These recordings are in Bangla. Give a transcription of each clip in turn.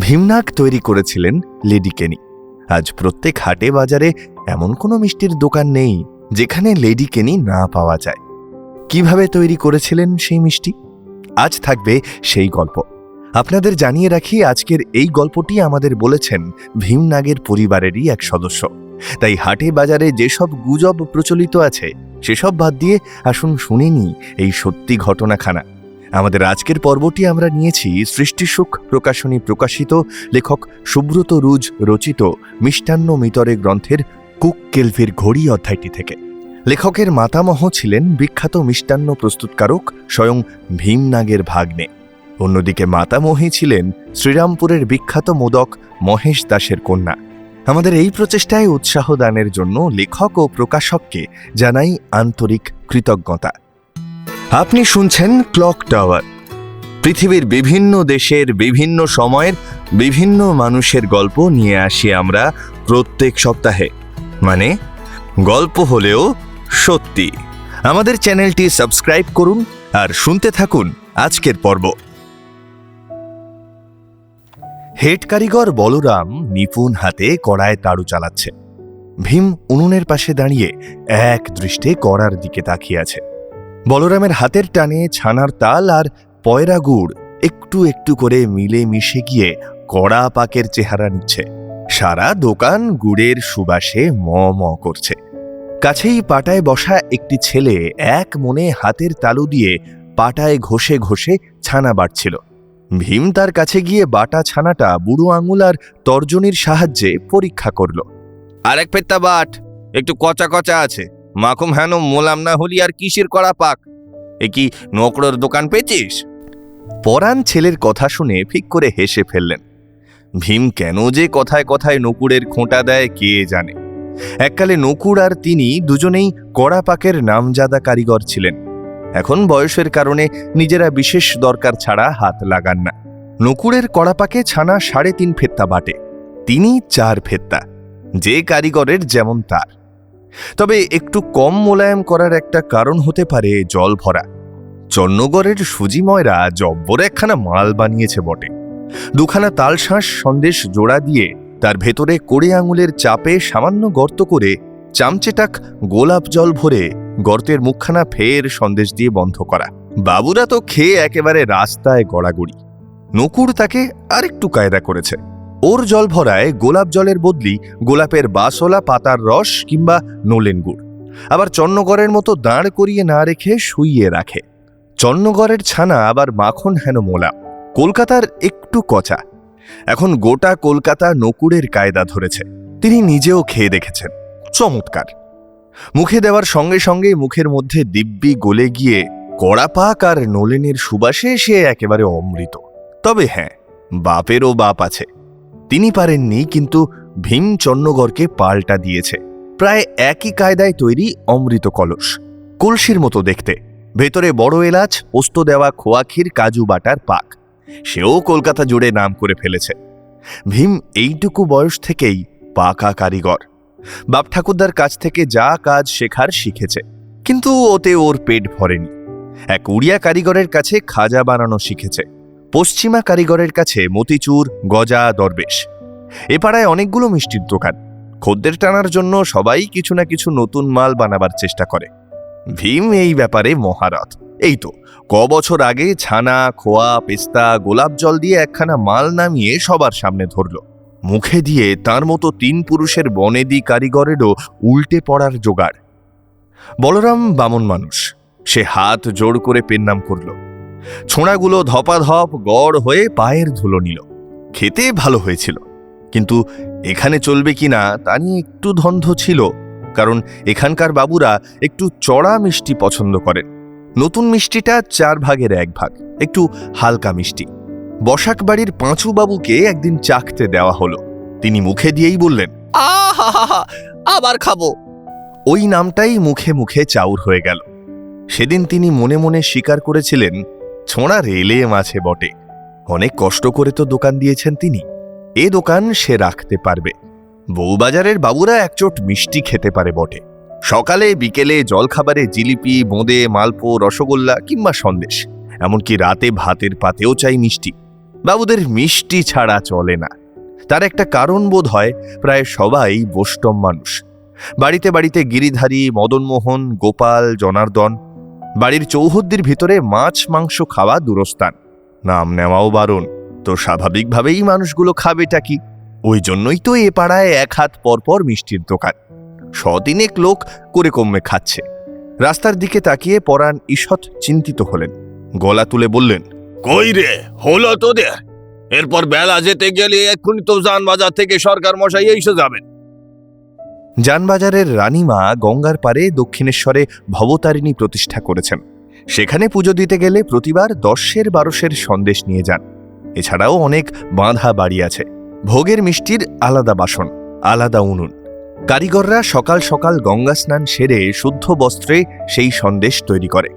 ভীমনাগ তৈরি করেছিলেন লেডি কেনি। আজ প্রত্যেক হাটে বাজারে এমন কোনো মিষ্টির দোকান নেই যেখানে লেডি কেনি না পাওয়া যায়। কীভাবে তৈরি করেছিলেন সেই মিষ্টি? আজ থাকবে সেই গল্প। আপনাদের জানিয়ে রাখি, আজকের এই গল্পটি আমাদের বলেছেন ভীমনাগের পরিবারেরই এক সদস্য। তাই হাটে বাজারে যেসব গুজব প্রচলিত আছে, সেসব বাদ দিয়ে আসুন শুনিনি এই সত্যি ঘটনাখানা। আমাদের আজকের পর্বটি আমরা নিয়েছি সৃষ্টিসুখ প্রকাশনী প্রকাশিত, লেখক সুব্রত রুজ রচিত, মিষ্টান্ন মিতরে গ্রন্থের কুক কেলভির ঘড়ি অধ্যায়টি থেকে। লেখকের মাতামহ ছিলেন বিখ্যাত মিষ্টান্ন প্রস্তুতকারক স্বয়ং ভীমনাগের ভাগ্নে। অন্যদিকে মাতামহী ছিলেন শ্রীরামপুরের বিখ্যাত মোদক মহেশ দাসের কন্যা। আমাদের এই প্রচেষ্টায় উৎসাহ দানের জন্য লেখক ও প্রকাশককে জানাই আন্তরিক কৃতজ্ঞতা। আপনি শুনছেন ক্লক টাওয়ার। পৃথিবীর বিভিন্ন দেশের বিভিন্ন সময়ের বিভিন্ন মানুষের গল্প নিয়ে আসি আমরা প্রত্যেক সপ্তাহে। মানে গল্প হলেও সত্যি। আমাদের চ্যানেলটি সাবস্ক্রাইব করুন আর শুনতে থাকুন আজকের পর্ব। হেড কারিগর বলরাম নিপুণ হাতে কড়ায় তাড়ু চালাচ্ছে। ভীম উনুনের পাশে দাঁড়িয়ে এক দৃষ্টে কড়ার দিকে তাকিয়ে আছে। বলরামের হাতের টানে ছানার তাল আর পয়রা গুড় একটু একটু করে মিলে মিশে গিয়ে কড়া পাকের চেহারা নিচ্ছে। সারা দোকান গুড়ের সুবাসে ম ম করছে। কাছেই পাটায় বসা একটি ছেলে এক মনে হাতের তালু দিয়ে পাটায় ঘষে ঘষে ছানা বাড়ছিল। ভীম তার কাছে গিয়ে বাটা ছানাটা বুড়ো আঙুল আর তর্জনীর সাহায্যে পরীক্ষা করল। আরেক পেত্তা বাট, একটু কচা কচা আছে। মাখুম হেন মোলাম না হলি আর কিসের করা পাক? এ কি নকড়োর দোকান পেয়েছিস? পরাণ ছেলের কথা শুনে ফিক করে হেসে ফেললেন। ভীম কেন যে কথায় কথায় নকুড়ের খোঁটা দেয় কে জানে? এককালে নকুড় আর তিনি দুজনেই কড়া পাকের নামজাদা কারিগর ছিলেন। এখন বয়সের কারণে নিজেরা বিশেষ দরকার ছাড়া হাত লাগান না। নকুড়ের কড়া পাকে ছানা সাড়ে তিন ফেত্তা বাটে তিনি চার ফেত্তা, যে কারিগরের যেমন তার। তবে একটু কম মোলায়েম করার একটা কারণ হতে পারে জল ভরা। চন্নগড়ের সুজিময়রা জব্বর একখানা মাল বানিয়েছে বটে। দুখানা তালশাঁস সন্দেশ জোড়া দিয়ে তার ভেতরে কোড়ে আঙুলের চাপে সামান্য গর্ত করে চামচেটাক গোলাপ জল ভরে গর্তের মুখখানা ফের সন্দেশ দিয়ে বন্ধ করা। বাবুরা তো খেয়ে একেবারে রাস্তায় গড়াগড়ি। নকুর তাকে আরেকটু কায়দা করেছে। ওর জল ভরায় গোলাপ জলের বদলি গোলাপের বাসলা, পাতার রস কিংবা নোলেন গুড়। আবার চন্নগড়ের মতো দাঁড় করিয়ে না রেখে শুইয়ে রাখে। চন্নগড়ের ছানা আবার মাখন হেন মোলা। কলকাতার একটু কচা। এখন গোটা কলকাতা নকুরের কায়দা ধরেছে। তিনি নিজেও খেয়ে দেখেছেন। চমৎকার। মুখে দেওয়ার সঙ্গে সঙ্গে মুখের মধ্যে দিব্যি গলে গিয়ে কড়াপাক আর নলেনের সুবাসে সে একেবারে অমৃত। তবে হ্যাঁ বাপেরও বাপ আছে। তিনি পারেননি, কিন্তু ভীম চন্নগড়কে পাল্টা দিয়েছে। প্রায় একই কায়দায় তৈরি অমৃত কলস। কলসির মতো দেখতে। ভেতরে বড় এলাচ, পোস্ত দেওয়া খোয়াক্ষীর কাজু বাটার পাক। সেও কলকাতা জুড়ে নাম করে ফেলেছে। ভীম এইটুকু বয়স থেকেই পাকা কারিগর। বাপ ঠাকুরদার কাছ থেকে যা কাজ শেখার শিখেছে। কিন্তু ওতে ওর পেট ভরেনি। এক উড়িয়া কারিগরের কাছে খাজা বানানো শিখেছে। পশ্চিমা কারিগরের কাছে মতিচুর, গজা, দরবেশ। এ পাড়ায় অনেকগুলো মিষ্টির দোকান। খদ্দের টানার জন্য সবাই কিছু না কিছু নতুন মাল বানাবার চেষ্টা করে। ভীম এই ব্যাপারে মহারথ। এই তো, ক বছর আগে ছানা, খোয়া, পেস্তা, গোলাপ জল দিয়ে একখানা মাল নামিয়ে সবার সামনে ধরল। মুখে দিয়ে তার মতো তিন পুরুষের বনেদি কারিগরেরও উল্টে পড়ার জোগাড়। বলরাম বামন মানুষ। সে হাত জোড় করে পেন্নাম করল। ছোঁড়াগুলো ধপাধপ গড় হয়ে পায়ের ধুলো নিল। খেতে ভালো হয়েছিল। কিন্তু এখানে চলবে কিনা তা নিয়ে একটু ধন্ধ ছিল কারণ এখানকার বাবুরা একটু চড়া মিষ্টি পছন্দ করেন। নতুন মিষ্টিটা চার ভাগের এক ভাগ একটু হালকা মিষ্টি। বসাক বাড়ির পাঁচু বাবুকে একদিন চাখতে দেওয়া হলো। তিনি মুখে দিয়েই বললেন আহা আবার খাব। ওই নামটাই মুখে মুখে চাউর হয়ে গেল। সেদিন তিনি মনে মনে স্বীকার করেছিলেন ছোঁড়া রেলে মাছে বটে। অনেক কষ্ট করে তো দোকান দিয়েছেন তিনি। এ দোকান সে রাখতে পারবে। বউবাজারের বাবুরা একচোট মিষ্টি খেতে পারে বটে। সকালে, বিকেলে জলখাবারে জিলিপি, বোঁদে, মালপো, রসগোল্লা কিংবা সন্দেশ। এমনকি রাতে ভাতের পাতেও চাই মিষ্টি। বাবুদের মিষ্টি ছাড়া চলে না। তার একটা কারণ বোধ হয়, প্রায় সবাই বৈষ্ণব মানুষ। বাড়িতে বাড়িতে গিরিধারী, মদনমোহন, গোপাল, জনার্দন বাড়ির চৌহদ্দির ভিতরে মাছ, মাংস খাওয়া দূরস্থান। নাম নেওয়াও বারণ। তো স্বাভাবিকভাবেই মানুষগুলো খাবেটা কি? ওই জন্যই তো এ পাড়ায় এক হাত পরপর মিষ্টির দোকান। সদিনেক লোক করে কমে খাচ্ছে। রাস্তার দিকে তাকিয়ে পরাণ ঈষৎ চিন্তিত হলেন। গলা তুলে বললেন, কই রে? হলো তোদের? এরপর বেলা যেতে গেলে এক্ষুনি তো যান বাজার থেকে সরকার মশাই এসে যাবেন। যানবাজারের রানীমা গঙ্গার পারে দক্ষিণেশ্বরে ভবতারিণী প্রতিষ্ঠা করেছেন। সেখানে পুজো দিতে গেলে প্রতিবার দশের বারোশের সন্দেশ নিয়ে যান। এছাড়াও অনেক বাঁধা বাড়ি আছে। ভোগের মিষ্টির আলাদা বাসন, আলাদা উনুন। কারিগররা সকাল সকাল গঙ্গা স্নান সেরে শুদ্ধ বস্ত্রে সেই সন্দেশ তৈরি করে।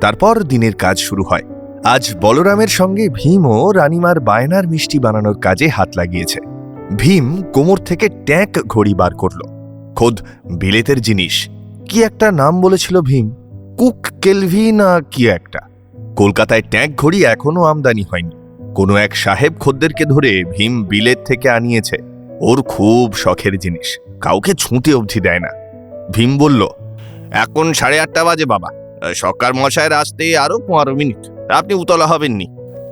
তারপর দিনের কাজ শুরু হয়। আজ বলরামের সঙ্গে ভীমও রানিমার বায়নার মিষ্টি বানানোর কাজে হাত লাগিয়েছে। ভীম কোমর থেকে ট্যাঁক ঘড়ি বার করল। খোদ বিলেতের জিনিস। কি একটা নাম বলেছিল ভীম? কুক কেলভি না কি একটা। কলকাতায় ট্যাঙ্ক ঘড়ি এখনও আমদানি হয়নি। কোনো এক সাহেব খদ্দেরকে ধরে ভীম বিলেত থেকে আনিয়েছে। ওর খুব শখের জিনিস। কাউকে ছুঁতে অবধি দেয় না। ভীম বলল, এখন সাড়ে আটটা বাজে বাবা। সরকার মশাইয়ের আসতে আরও পনেরো মিনিট। আপনি উতলা হবেননি।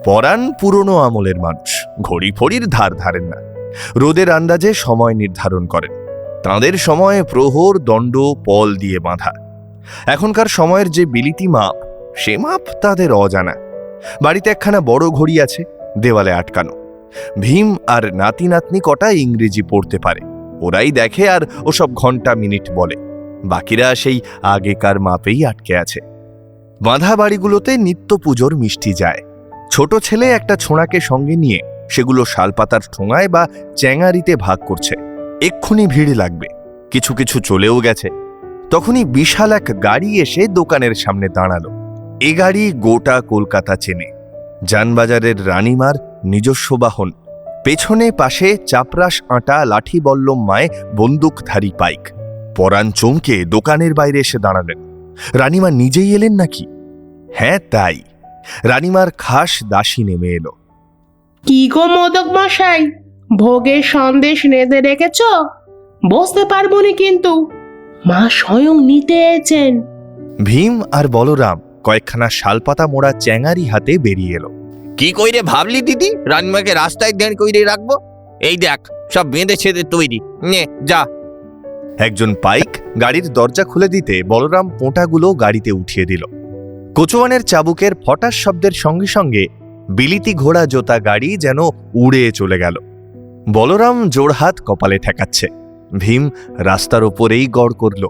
পরাণ পুরনো আমলের মানুষ। ঘড়ি ফড়ির ধার ধারেন না। রোদের আন্দাজে সময় নির্ধারণ করেন। তাঁদের সময়ে প্রহর দণ্ড পল দিয়ে বাঁধা। এখনকার সময়ের যে বিলিতি মাপ সে মাপ তাদের অজানা। বাড়িতে একখানা বড় ঘড়ি আছে, দেওয়ালে আটকানো। ভীম আর নাতি নাতনি কটা ইংরেজি পড়তে পারে। ওরাই দেখে আর ওসব ঘণ্টা মিনিট বলে। বাকিরা সেই আগেকার মাপেই আটকে আছে। বাঁধা বাড়িগুলোতে নিত্য পুজোর মিষ্টি যায়। ছোট ছেলে একটা ছোঁড়াকে সঙ্গে নিয়ে সেগুলো শালপাতার ঠোঙায় বা চ্যাঙারিতে ভাগ করছে। এক্ষুনি ভিড় লাগবে। কিছু কিছু চলেও গেছে। তখনই বিশাল এক গাড়ি এসে দোকানের সামনে দাঁড়াল। এ গাড়ি গোটা কলকাতা চেনে। যানবাজারের রানীমার নিজস্ব বাহন। পেছনে পাশে চাপরাস আঁটা লাঠি বল্লম মায় বন্দুকধারী পাইক পরাণ চমকে দোকানের বাইরে এসে দাঁড়ালেন। রানীমা নিজেই এলেন নাকি? হ্যাঁ তাই। রানীমার খাস দাসী নেমে এলো। কি গো মোদক মশাই ভোগের সন্দেশ নেদে রেখেছ? বসতে পারব নি কিন্তু। মা স্বয়ং নিতে এসেছেন। ভীম আর বলরাম কয়েকখানা শালপাতা মোড়া চ্যাঙারি হাতে বেরিয়ে এলো। কি কইরে ভাবলি দিদি? রানমাকে রাস্তায় দেন কইরে রাখব? এই দেখ সব বেঁধে ছেদে তৈরি। নে যা। একজন পাইক গাড়ির দরজা খুলে দিতে বলরাম পোঁটাগুলো গাড়িতে উঠিয়ে দিল। কোচোয়ানের চাবুকের ফটাস শব্দের সঙ্গে সঙ্গে বিলিতি ঘোড়া জোতা গাড়ি যেন উড়ে চলে গেল। বলরাম জোড়হাত কপালে ঠেকাচ্ছে। ভীম রাস্তার ওপরেই গড় করল।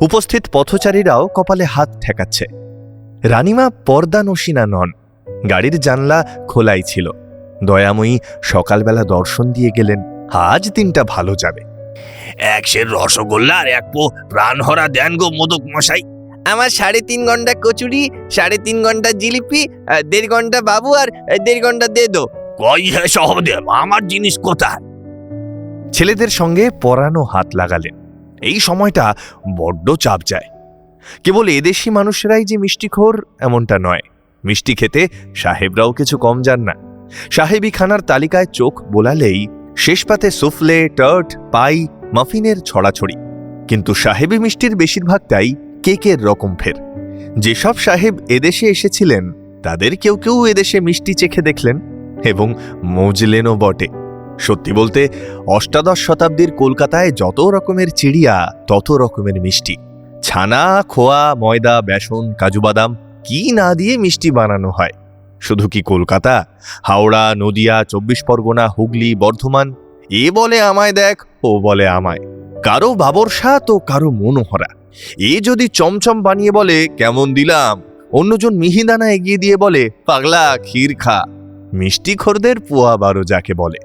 উপস্থিত পথচারীরাও কপালে হাত ঠেকাচ্ছে। রানীমা পর্দানসীনা নন। গাড়ির জানলা খোলাই ছিল। দয়াময়ী সকালবেলা দর্শন দিয়ে গেলেন, আজ দিনটা ভালো যাবে। এক সের রসগোল্লা আর এক পো প্রাণহরা দেন গো মোদক মশাই। আমার সাড়ে তিন ঘণ্টা কচুরি, সাড়ে তিন ঘণ্টা জিলিপি দেড় ঘণ্টা বাবু আর দেড় ঘণ্টা দে দো। আমার জিনিস কোথায়? ছেলেদের সঙ্গে পরানো হাত লাগালেন। এই সময়টা বড্ড চাপ যায়। কেবল এদেশি মানুষেরাই যে মিষ্টিখোর, এমনটা নয়। মিষ্টি খেতে সাহেবরাও কিছু কম যান না। সাহেবি খানার তালিকায় চোখ বোলালেই শেষ পাতে সুফলে, টার্ট, পাই, মাফিনের ছড়াছড়ি। কিন্তু সাহেবি মিষ্টির বেশিরভাগটাই কেকের রকম ফের। যেসব সাহেব এদেশে এসেছিলেন, তাদের কেউ কেউ এদেশে মিষ্টি চেখে দেখলেন। এবং মজলেনও বটে। সত্যি বলতে, অষ্টাদশ শতাব্দীর কলকাতায় যত রকমের চিড়িয়া, তত রকমের মিষ্টি। ছানা, খোয়া, ময়দা, বেসন, কাজু বাদাম, কি না দিয়ে মিষ্টি বানানো হয়? শুধু কি কলকাতা? হাওড়া, নদিয়া, চব্বিশ পরগনা, হুগলি, বর্ধমান? এ বলে আমায় দেখ, ও বলে আমায়। কারও বাবরসা তো কারও মনোহরা। এ যদি চমচম বানিয়ে বলে, কেমন দিলাম? অন্যজন মিহিদানা এগিয়ে দিয়ে বলে, পাগলা, ক্ষীর খা। মিষ্টি খোরদের পোয়া বারো যাকে বলে।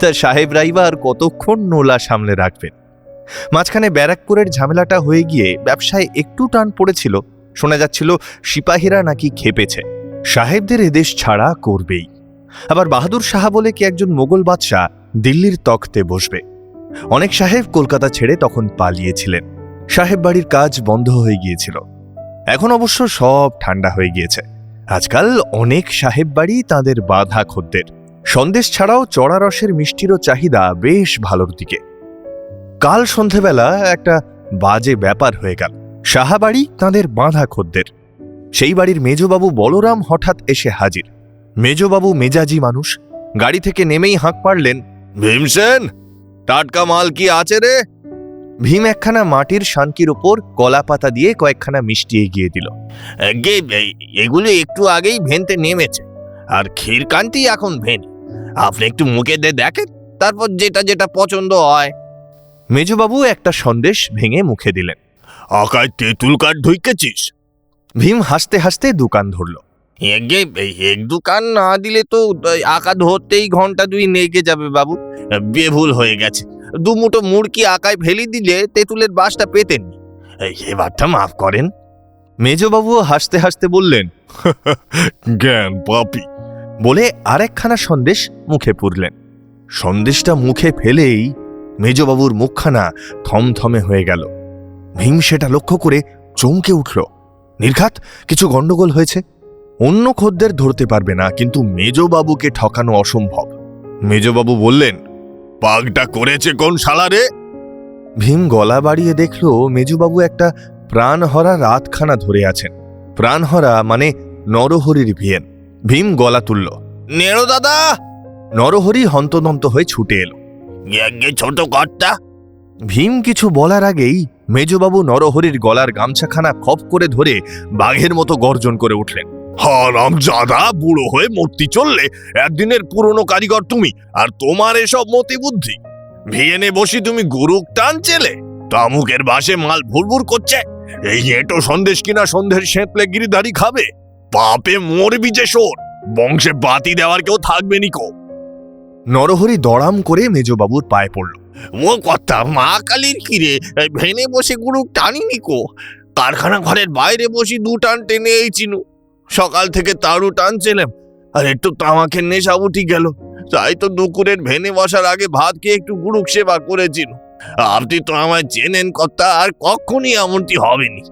তা সাহেব রাইবার কতক্ষণ নোলা সামলে রাখবেন? মাঝখানে ব্যারাকপুরের ঝামেলাটা হয়ে গিয়ে ব্যবসায় একটু টান পড়েছিল, শোনা যাচ্ছিল সিপাহীরা নাকি খেপেছে। সাহেবদের এদেশ ছাড়া করবেই। আবার বাহাদুর শাহ বলে কি একজন মোগল বাদশাহ দিল্লির তখতে বসবে? অনেক সাহেব কলকাতা ছেড়ে তখন পালিয়েছিলেন। সাহেব বাড়ির কাজ বন্ধ হয়ে গিয়েছিল। এখন অবশ্য সব ঠান্ডা হয়ে গিয়েছে। আজকাল অনেক সাহেব বাড়ি তাঁদের বাধা খদ্দের। সন্দেশ ছাড়াও চড়া রসের মিষ্টিরও চাহিদা বেশ ভালোর দিকে। কাল সন্ধেবেলা একটা বাজে ব্যাপার হয়ে গেল। সাহাবাড়ি তাঁদের বাঁধা খদ্দের। সেই বাড়ির মেজবাবু বলরাম হঠাৎ এসে হাজির। মেজবাবু মেজাজি মানুষ। গাড়ি থেকে নেমেই হাঁক পারলেন ভীমসেন, টাটকা মাল কি আছে রে? ভীম একখানা মাটির শানকির ওপর কলা পাতা দিয়ে কয়েকখানা মিষ্টি এগিয়ে দিল। এগুলো একটু আগেই ভেনতে নেমেছে, আর ক্ষীরকান্তি এখন ভেন। আপনি একটু মুখে দিয়ে দেখেন, তারপর যেটা যেটা পছন্দ হয়। মেজবাবু একটা সন্দেশ ভেঙে মুখে দিলেন। আকায় তেঁতুল কাঠ ঢুকেছিস ভীম হাসতে হাসতে দোকান ধরল। এগে এক দোকান না দিলে তো আঁকা ধরতেই ঘণ্টা দুই নেগে যাবে বাবু। বেভুল হয়ে গেছে। দু মুঠো মুড়কি আঁকায় ফেলে দিলে তেঁতুলের বাসটা পেতেন। এবারটা মাফ করেন। মেজবাবুও হাসতে হাসতে বললেন জ্ঞান পাপি। বলে আরেকখানা সন্দেশ মুখে পুরলেন। সন্দেশটা মুখে ফেলেই মেজবাবুর মুখখানা থমথমে হয়ে গেল। ভীম সেটা লক্ষ্য করে চমকে উঠল। নির্ঘাত কিছু গণ্ডগোল হয়েছে। অন্য খদ্দের ধরতে পারবে না কিন্তু মেজবাবুকে ঠকানো অসম্ভব। মেজবাবু বললেন পাগটা করেছে কোন শালারে? ভীম গলা বাড়িয়ে দেখল মেজুবাবু একটা প্রাণহরা রাতখানা ধরে আছেন। প্রাণহরা মানে নরহরির ভিয়েন। ভীম গলা তুলল নেড়ো দাদা! নরহরি হন্তদন্ত হয়ে ছুটে এলো। ছোট কর্তা। ভীম কিছু বলার আগেই মেজবাবু নরহরির গলার গামছাখানা খপ করে ধরে বাঘের মতো গর্জন করে উঠলেন। হারাম জাদা বুড়ো হয়ে মূর্তি চললে একদিনের পুরনো কারিগর তুমি আর তোমার এসব মতি বুদ্ধি ভিয়েনে বসি তুমি গুরুক টান চেলে। তামুকের বাসে মাল ভুরভুর করছে। এই এটো সন্দেশ কিনা সন্ধ্যের সেঁতলে গিরিধারি খাবে? পাপে মরবি যে শোন বংশে বাতি দেওয়ার কেউ থাকবে নিকো নরহরি দড়াম করে মেজবাবুর পায়ে পড়ল। ও কথা মা কালীর কিরে ভেনে বসে গুরুক টানি নিকো কারখানা ঘরের বাইরে বসি দু টান টেনে এই চিনু। সকাল থেকে তারু টানছিলাম, আর একটু তামাকের নেশা উঠি গেল। তাই তো দুপুরের ভেনে বসার আগে ভাত খেয়ে একটু গুরুক সেবা করেছিল। আপনি তো আমায় চেনেন কথা আর কখনই এমনটি হবেনি।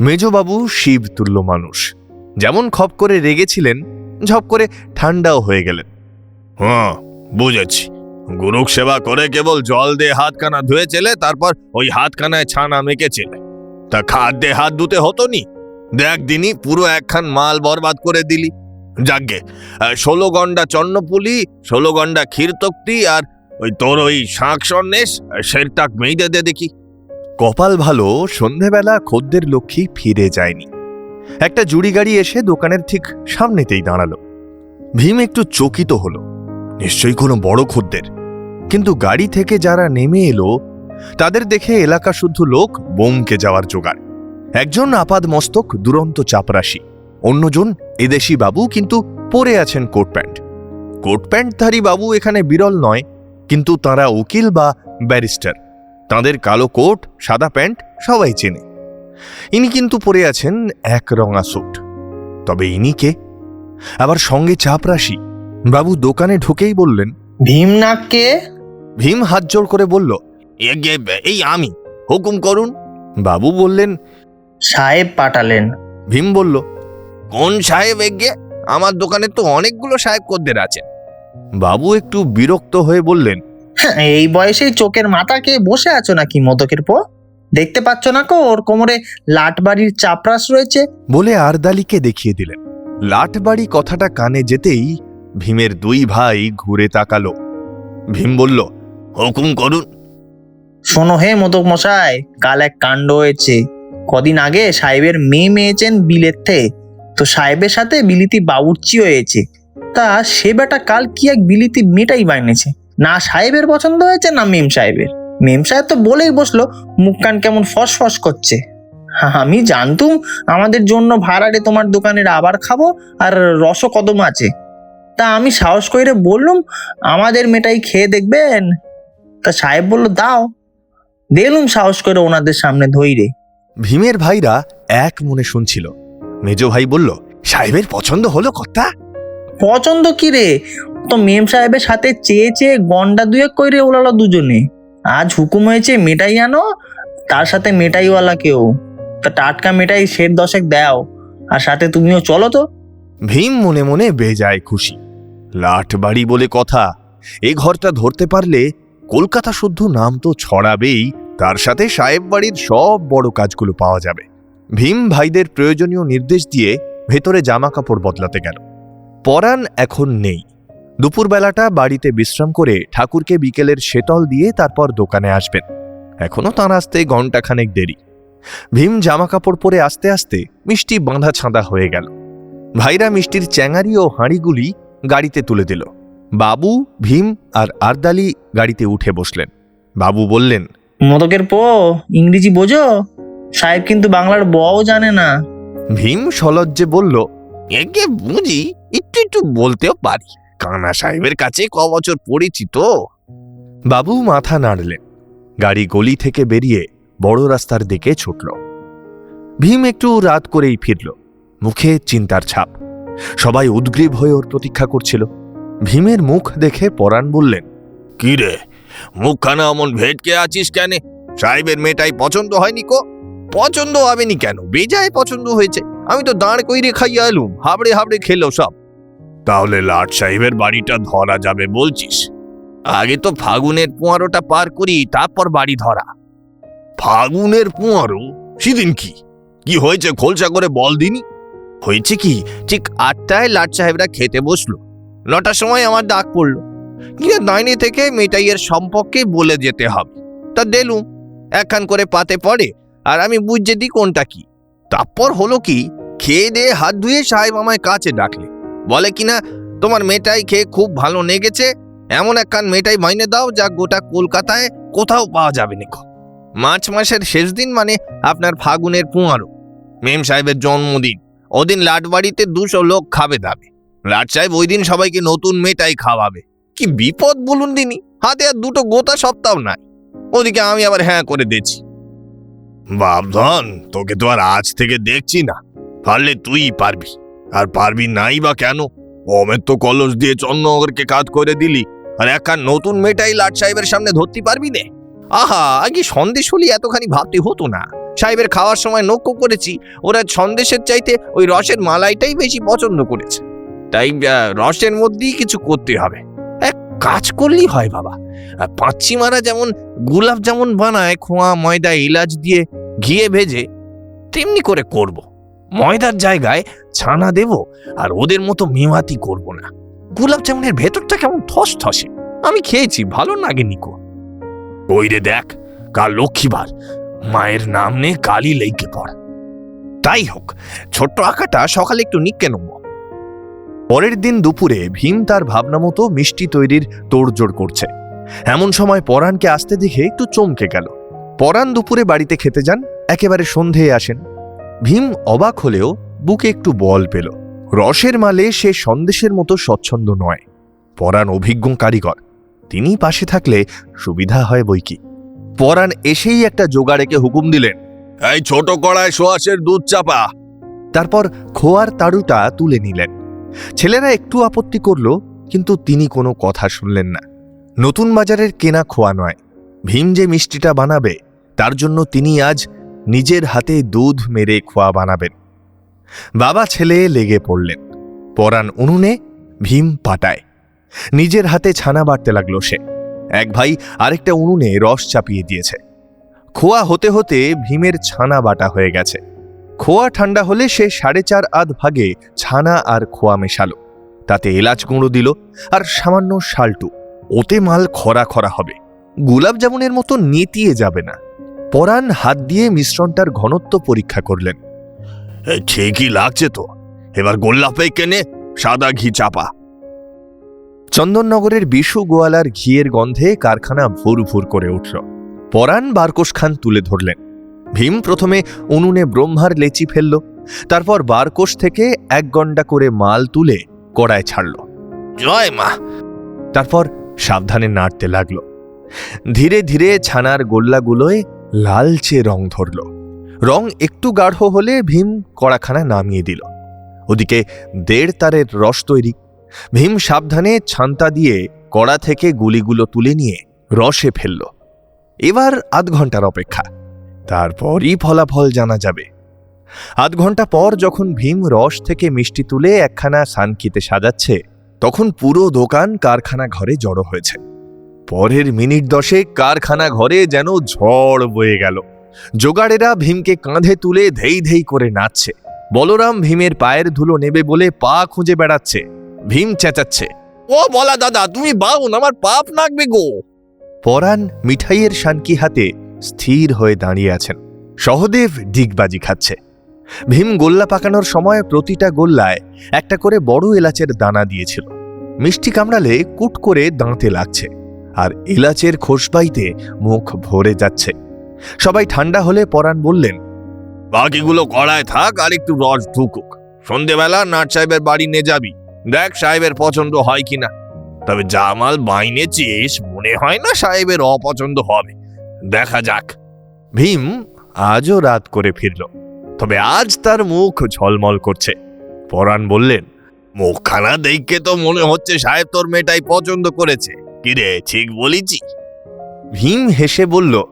মেজবাবু শিব তুল্য মানুষ। যেমন খপ করে রেগেছিলেন, ঝপ করে ঠান্ডাও হয়ে গেলেন। হ্যাঁ বুঝেছি। গুরুক সেবা করে কেবল জল দিয়ে হাতখানা ধুয়েছিলে, তারপর ওই হাতখানায় ছানা মেখেছিলে। তা খাদ্যে হাত ধুতে হতো নি? দেখ দিনই পুরো একখান মাল বরবাদ করে দিলি। আহ, ষোলো গন্ডা চন্নপুলি ষোলো গন্ডা ক্ষীরতক্তি আর ওই তোর ওই শাঁখ সন্ন্যাস শেরটাক মেইদে দে দেখি। কপাল ভালো সন্ধেবেলা খদ্দের লক্ষ্মী ফিরে যায়নি। একটা জুড়ি গাড়ি এসে দোকানের ঠিক সামনেতেই দাঁড়াল। ভীম একটু চকিত হলো। নিশ্চয়ই কোনো বড় খদ্দের। কিন্তু গাড়ি থেকে যারা নেমে এলো তাদের দেখে এলাকা শুদ্ধ লোক বোমকে যাওয়ার জোগাড়। একজন আপাদ মস্তক দুরন্ত চাপরাশি অন্যজন এদেশি বাবু কিন্তু পরে আছেন কোট প্যান্ট। কোট প্যান্টধারী বাবু এখানে বিরল নয় কিন্তু তারা উকিল বা ব্যারিস্টার। তাঁদের কালো কোট সাদা প্যান্ট সবাই চেনে। ইনি কিন্তু পরে আছেন এক রঙা স্যুট। তবে ইনি কে? আবার সঙ্গে চাপরাশি বাবু দোকানে ঢুকেই বললেন ভীমনাথকে ভীম হাত জোড় করে বলল এই আমি হুকুম করুন। বাবু বললেন সাহেব পাঠালেন। ভীম বলল কোন সাহেব এগে আমার দোকানে তো অনেকগুলো সাহেব কদ্দের আছে। বাবু একটু বিরক্ত হয়ে বললেন হ্যাঁ, এই বয়সেই চোখের মাথা মাথাকে বসে আছো নাকি মদকের পো? দেখতে পাচ্ছ না কো ওর কোমরে লাটবাড়ির চাপরাস রয়েছে। বলে আরদালিকে দেখিয়ে দিলেন। লাটবাড়ি কথাটা কানে যেতেই ভীমের দুই ভাই ঘুরে তাকালো। ভীম বলল হুকুম করুন। শোনো হে মদক মশাই কাল এক কাণ্ড হয়েছে। কদিন আগে সাহেবের মেয়ে মেয়েছেন বিলেতে তো সাহেবের সাথে বিলিতি বাউরচি হয়েছে। তা সে বেটা কাল কি এক বিলিতি মেয়েটাই বানিয়েছে? না সাহেবের পছন্দ হয়েছে, না মেম সাহেবের? মেম সাহেব তো বলেই বসল, মুখ কান কেমন ফস ফস করছে। আমি জানতুম, আমাদের জন্য ভাড়ারে তোমার দোকানের আবার খাব আর রস কদম আছে। তা আমি সাহস করে বললুম, আমাদের মেয়েটাই খেয়ে দেখবেন? তা সাহেব বলল, দাও। দিলুম সাহস করে ওনাদের সামনে ধইরে। ভীমের ভাইরা এক মনে শুনছিল। মেজ ভাই বলল সাহেবের পছন্দ হলো কথা পছন্দ কি রে? তো মেম সাহেবের সাথে চেয়ে চেয়ে গন্ডা দুয়েক কইরে ওলালো দুজনে। আজ হুকুম হয়েছে মেটাই আনো তার সাথে মেটাইওয়ালা কেউ। তা টাটকা মেটাই শের দশেক দাও আর সাথে তুমিও চলো তো। ভীম মনে মনে বেজায় খুশি। লাটবাড়ি বলে কথা এই ঘরটা ধরতে পারলে কলকাতা শুদ্ধ নাম তো ছড়াবেই। তার সাথে সাহেব বাড়ির সব বড় কাজগুলো পাওয়া যাবে। ভীম ভাইদের প্রয়োজনীয় নির্দেশ দিয়ে ভেতরে জামা কাপড় বদলাতে গেল। পরাণ এখন নেই। দুপুরবেলাটা বাড়িতে বিশ্রাম করে ঠাকুরকে বিকেলের শেতল দিয়ে তারপর দোকানে আসবেন। এখনও তাঁর আসতে ঘণ্টাখানেক দেরি। ভীম জামা কাপড় পরে আস্তে আস্তে মিষ্টি বাঁধা ছাঁদা হয়ে গেল। ভাইরা মিষ্টির চ্যাঙারি ও হাঁড়িগুলি গাড়িতে তুলে দিল। বাবু, ভীম আর আরদালি গাড়িতে উঠে বসলেন। বাবু বললেন মোদকের পো ইংরেজি বোঝো? সাহেব কিন্তু বাংলার বও জানে না। ভীম সলজ্জে বলল একে বুঝি একটু একটু বলতেও পারি। কানা সাহেবের কাছে ক বছর পড়েছি তো বাবু মাথা নাড়লেন। গাড়ি গলি থেকে বেরিয়ে বড় রাস্তার দিকে ছুটল। ভীম একটু রাত করেই ফিরল। মুখে চিন্তার ছাপ। সবাই উদ্গ্রীব হয়ে ওর প্রতীক্ষা করছিল। ভীমের মুখ দেখে পরাণ বললেন কি রে? মুখখানা অমন ভেটকে আছিস কেন? সাহেবের মেয়েটাই পছন্দ হয়নি কো? পছন্দ হবেনি কেন? বেজায় পছন্দ হয়েছে। আমি তো দাঁড় কইরে খাইয়া এলুম। হাবড়ে হাবড়ে খেলো সব। তাহলে লাট সাহেবের বাড়িটা ধরা যাবে বলছিস? আগে তো ফাগুনের পোয়ারোটা পার করি, তারপর বাড়ি ধরা। ফাগুনের পোয়ারো? সেদিন কি? কি হয়েছে খোলসা করে বল দিনি? হয়েছে কি? ঠিক আটটায় লাট সাহেবরা খেতে বসল। নটার সময় আমার ডাক পড়ল। গিয়ে দাইনি থেকে মেটাইয়ের সম্পর্কে বলে যেতে হবে। তা দেলুম একখান করে পাতে পড়ে, আর আমি বুঝতে দিই কোনটা কি। তারপর হলো কি, খেয়ে দিয়ে হাত ধুয়ে সাহেব আমায় কাছে ডাকলে। বলে কিনা, তোমার মেটাই খেয়ে খুব ভালো লেগেছে, এমন একখান মেটাই মাইনে দাও যা গোটা কলকাতায় কোথাও পাওয়া যাবে না মার্চ মাসের শেষ দিন মানে আপনার ফাগুনের পুঁয়ারো মেম সাহেবের জন্মদিন। ওদিন লাটবাড়িতে দুশো লোক খাবে দাবে লাট সাহেব ওই দিন সবাইকে নতুন মেটাই খাওয়াবে। কি বিপদ বলুন দিনি? হাতে আর দুটো গোতা সপ্তাহ নাই। ওদিকে আমি আবার হ্যাঁ করে দিয়েছি। বাবধন তোকে তো আর আজ থেকে দেখছি না। পারলে তুই পারবি। আর পারবি নাই বা কেন? অমের তো কলস দিয়ে চন্দ্রনগরকে কাজ করে দিলি। আর একখান নতুন মেটাই লাট সাহেবের সামনে ধরতে পারবি নে? আহা, আগে সন্দেশ হলি এতখানি ভাবতে হতো না। সাহেবের খাওয়ার সময় লক্ষ্য করেছি। ওরা সন্দেশের চাইতে ওই রসের মালাইটাই বেশি পছন্দ করেছে। তাই রসের মধ্যেই কিছু করতে হবে। কাজ করলেই হয় বাবা। আর পাঁচি মারা যেমন গোলাপ যেমন বানায়, খোয়া, ময়দা, এলাচ দিয়ে ঘিয়ে ভেজে, তেমনি করে করব। ময়দার জায়গায় ছানা দেব আর ওদের মতো মেমাতি করব না। গোলাপ জামুনের ভেতরটা কেমন থস থসে আমি খেয়েছি, ভালো লাগে নিকো ওই রে দেখ, কাল লক্ষ্মীবার। মায়ের নাম নে কালি লেগে পড়। তাই হোক, ছোট্ট আঁকাটা সকালে একটু নিকে নেব। পরের দিন দুপুরে ভীম তার ভাবনা মতো মিষ্টি তৈরির তোড়জোড় করছে। এমন সময় পরাণকে আসতে দেখে একটু চমকে গেল। পরাণ দুপুরে বাড়িতে খেতে যান, একেবারে সন্ধেয় আসেন। ভীম অবাক হলেও বুকে একটু বল পেল। রসের মালে সে সন্দেশের মতো স্বচ্ছন্দ নয়। পরাণ অভিজ্ঞ কারিগর। তিনি পাশে থাকলে সুবিধা হয় বইকি পরাণ এসেই একটা জোগাড়েকে হুকুম দিলেন, এই ছোট কড়ায় সোয়াশের দুধ চাপা। তারপর খোয়ার তাড়ুটা তুলে নিলেন। ছেলেরা একটু আপত্তি করল, কিন্তু তিনি কোনো কথা শুনলেন না। নতুন বাজারের কেনা খোয়া নয়। ভীম যে মিষ্টিটা বানাবে, তার জন্য তিনি আজ নিজের হাতে দুধ মেরে খোয়া বানাবেন। বাবা ছেলে লেগে পড়লেন। পরাণ উনুনে ভীম পাটায়। নিজের হাতে ছানা বাড়তে লাগল সে। এক ভাই আরেকটা উনুনে রস চাপিয়ে দিয়েছে। খোয়া হতে হতে ভীমের ছানা বাটা হয়ে গেছে। খোয়া ঠান্ডা হলে সে সাড়ে চার আধ ভাগে ছানা আর খোয়া মেশালো। তাতে এলাচ গুঁড়ো দিল আর সামান্য শালটু। ওতে মাল খরা খরা হবে। গোলাপ জামুনের মতো নেতিয়ে যাবে না। পরাণ হাত দিয়ে মিশ্রণটার ঘনত্ব পরীক্ষা করলেন। ঠিকই লাগছে তো। এবার গোল্লাপে কেনে সাদা ঘি চাপা। চন্দননগরের বিশু গোয়ালার ঘিয়ের গন্ধে কারখানা ভুর ভুর করে উঠল। পরাণ বারকোশ খান তুলে ধরলেন। ভীম প্রথমে উনুনে ব্রহ্মার লেচি ফেলল তারপর বারকোষ থেকে এক গন্ডা করে মাল তুলে কড়ায় ছাড়ল। জয় মা। তারপর সাবধানে নাড়তে লাগল। ধীরে ধীরে ছানার গোল্লাগুলোয় লালচে রং ধরল। রং একটু গাঢ় হলে ভীম কড়াখানা নামিয়ে দিল। ওদিকে দেড় তারের রস তৈরি। ভীম সাবধানে ছান্তা দিয়ে কড়া থেকে গুলিগুলো তুলে নিয়ে রসে ফেলল। এবার আধ ঘণ্টার অপেক্ষা। তারপরই ফলাফল জানা যাবে। আধ ঘণ্টা পর যখন ভীম রস থেকে মিষ্টি তুলে একখানা সানকিতে সাজাচ্ছে, তখন পুরো দোকান কারখানা ঘরে জড়ো হয়েছে। পরের মিনিট দশে কারখানা ঘরে যেন ঝড় বয়ে গেল। জোগাড়েরা ভীমকে কাঁধে তুলে ধেই ধেই করে নাচছে। বলরাম ভীমের পায়ের ধুলো নেবে বলে পা খুঁজে বেড়াচ্ছে। ভীম চেঁচাচ্ছে, ও বলা দাদা, তুমি বাউন, আমার পাপ নাকবে গো! পরাণ মিঠাইয়ের শানকি হাতে স্থির হয়ে দাঁড়িয়ে আছেন। সহদেব ডিগবাজি খাচ্ছে। ভীম গোল্লা পাকানোর সময় প্রতিটা গোল্লায় একটা করে বড় এলাচের দানা দিয়েছিল। মিষ্টি কামড়ালে কুট করে দাঁতে লাগছে আর এলাচের খোসবাইতে মুখ ভরে যাচ্ছে। সবাই ঠান্ডা হলে পরাণ বললেন, বাকিগুলো কড়ায় থাক আর একটু রস ঢুকুক। সন্ধেবেলা নাট সাহেবের বাড়ি নিয়ে যাবি। দেখ সাহেবের পছন্দ হয় কিনা। তবে জামাল বাইনেছিস, মনে হয় না সাহেবের অপছন্দ হবে। দেখা যাক। ভীম আজও রাত করে ফিরল, তবে আজ তার মুখ ঝলমল করছে। পরাণ বললেন, মুখখানা দেখে তো মনে হচ্ছে সাহেব তোর মেয়েটাই পছন্দ করেছে। কিরে ঠিক বলিছি? ভীম হেসে বলল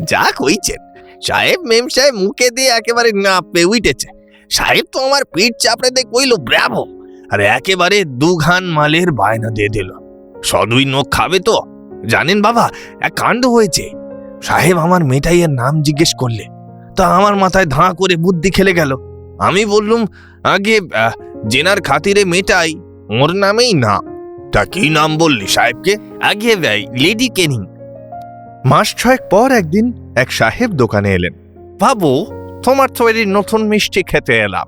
যা কইছেন। সাহেব মেম সাহেব মুখে দিয়ে একেবারে নাপে উঠেছে সাহেব তো আমার পিঠ চাপড়ে দিয়ে কইলো, ব্রাভো! আর একেবারে দুঘান মালের বায়না দিয়ে দিল। সদুই নখ খাবে তো? জানেন বাবা, এক কাণ্ড হয়েছে। সাহেব আমার মেটাইয়ের নাম জিজ্ঞেস করলে। তা আমার মাথায় ধাঁ করে বুদ্ধি খেলে গেল। আমি বললুম, আগে জেনার খাতিরে মেটাই ওর নামেই না। তা কি নাম বললি সাহেবকে? আগে লেডি কেনিং। মাস ছয়েক পর একদিন এক সাহেব দোকানে এলেন। বাবু, তোমার তৈরি নতুন মিষ্টি খেতে এলাম।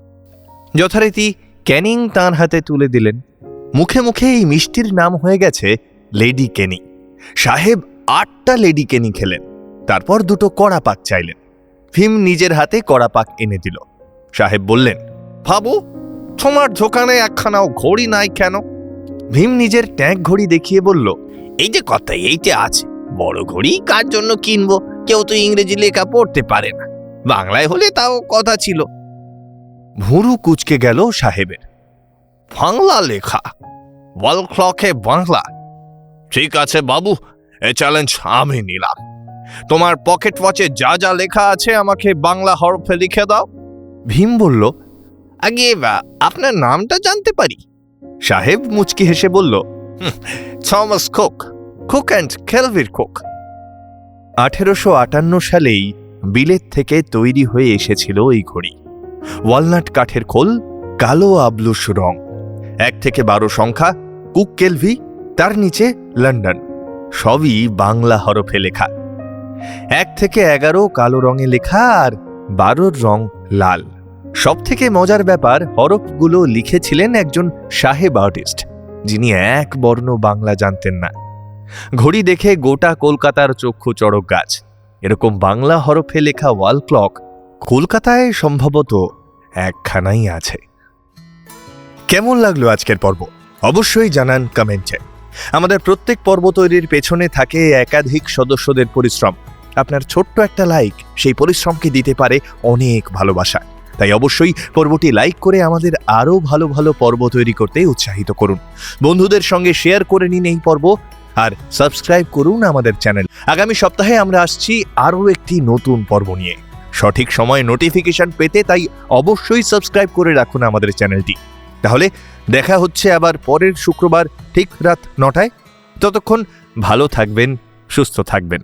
যথারীতি ক্যানিং তাঁর হাতে তুলে দিলেন। মুখে মুখে এই মিষ্টির নাম হয়ে গেছে লেডি কেনি। সাহেব আটটা লেডি কেনি খেলেন, তারপর দুটো কড়া পাক চাইলেন। ভীম নিজের হাতে কড়া পাক এনে দিল। সাহেব বললেন, ভাবু, তোমার দোকানে একখানাও ঘড়ি নাই কেন? ভীম নিজের ট্যাঙ্ক ঘড়ি দেখিয়ে বলল, এই যে কথা এইটা আছে বড় ঘড়ি কার জন্য কিনবো? কেউ তো ইংরেজি লেখা পড়তে পারে না। বাংলায় হলে তাও কথা ছিল। ভুরু কুচকে গেল সাহেবের। বাংলা লেখা? ওয়াল ক্লকে বাংলা। ঠিক আছে, বাবু। এ চ্যালেঞ্জ আমি নিলাম। তোমার পকেট ওয়াচে যা যা লেখা আছে আমাকে বাংলা হরফে লিখে দাও। ভীম বলল, আগে আপনার নামটা জানতে পারি? সাহেব মুচকি হেসে বলল থমাস কুক কুক অ্যান্ড কেলভির কুক। আঠেরোশো আটান্ন সালেই বিলেত থেকে তৈরি হয়ে এসেছিল এই ঘড়ি। ওয়ালনাট কাঠের খোল, কালো আবলুস রং। এক থেকে বারো সংখ্যা, কুক কেলভি তার নিচে লন্ডন। সবই বাংলা হরফে লেখা। এক থেকে এগারো কালো রঙে লেখা আর বারোর রং লাল। সব থেকে মজার ব্যাপার, হরফগুলো লিখেছিলেন একজন সাহেব আর্টিস্ট, যিনি এক বর্ণ বাংলা জানতেন না। ঘড়ি দেখে গোটা কলকাতার চক্ষু চড়ক গাছ। এরকম বাংলা হরফে লেখা ওয়াল ক্লক কলকাতায় সম্ভবত একখানাই আছে। কেমন লাগল আজকের পর্ব? অবশ্যই জানান কমেন্টে। আমাদের প্রত্যেক পর্ব তৈরির পেছনে থাকে একাধিক সদস্যদের পরিশ্রম। আপনার ছোট্ট একটা লাইক সেই পরিশ্রমকে দিতে পারে অনেক ভালোবাসা। তাই অবশ্যই পর্বটি লাইক করে আমাদের আরও ভালো ভালো পর্ব তৈরি করতে উৎসাহিত করুন। বন্ধুদের সঙ্গে শেয়ার করে নিন এই পর্ব আর সাবস্ক্রাইব করুন আমাদের চ্যানেল আগামী সপ্তাহে আমরা আসছি আরও একটি নতুন পর্ব নিয়ে। সঠিক সময়ে নোটিফিকেশন পেতে তাই অবশ্যই সাবস্ক্রাইব করে রাখুন আমাদের চ্যানেলটি তাহলে দেখা হচ্ছে আবার পরের শুক্রবার ঠিক রাত নটায়। ততক্ষণ ভালো থাকবেন সুস্থ থাকবেন।